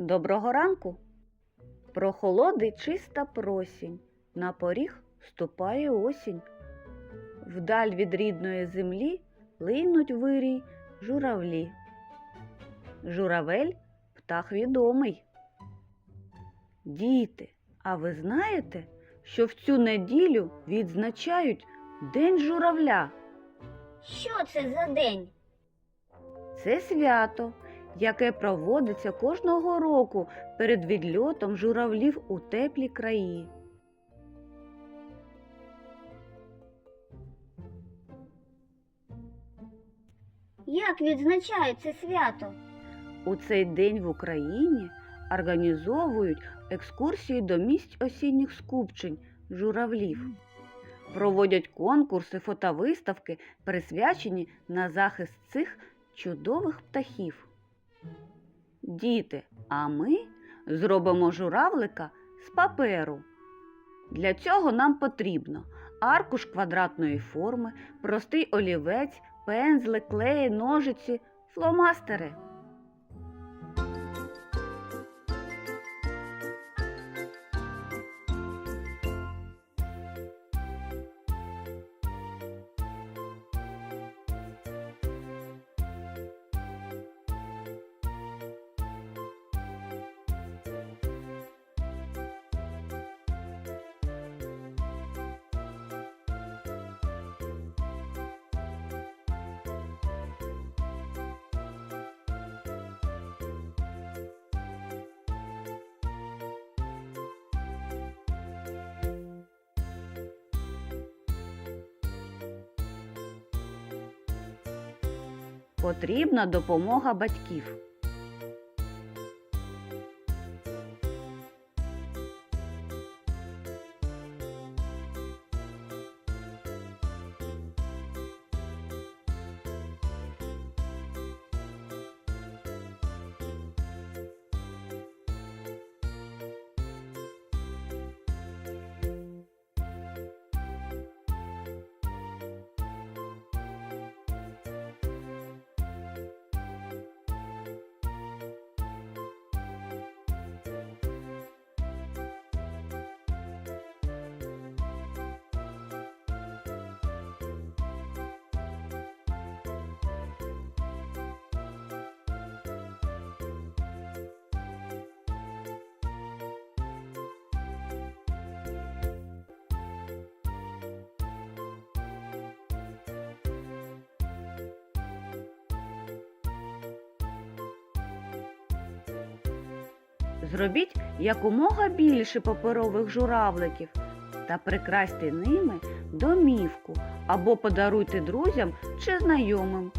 Доброго ранку. Прохолодить чиста просінь, на поріг ступає осінь. Вдаль від рідної землі линуть вирій журавлі. Журавель птах відомий. Діти, а ви знаєте, що в цю неділю відзначають День журавля? Що це за день? Це свято, яке проводиться кожного року перед відльотом журавлів у теплі краї. Як відзначають це свято? У цей день в Україні організовують екскурсії до місць осінніх скупчень журавлів. Проводять конкурси, фотовиставки, присвячені на захист цих чудових птахів. Діти, а ми зробимо журавлика з паперу. Для цього нам потрібно аркуш квадратної форми, простий олівець, пензли, клеї, ножиці, фломастери. Потрібна допомога батьків. Зробіть якомога більше паперових журавликів та прикрасьте ними домівку або подаруйте друзям чи знайомим.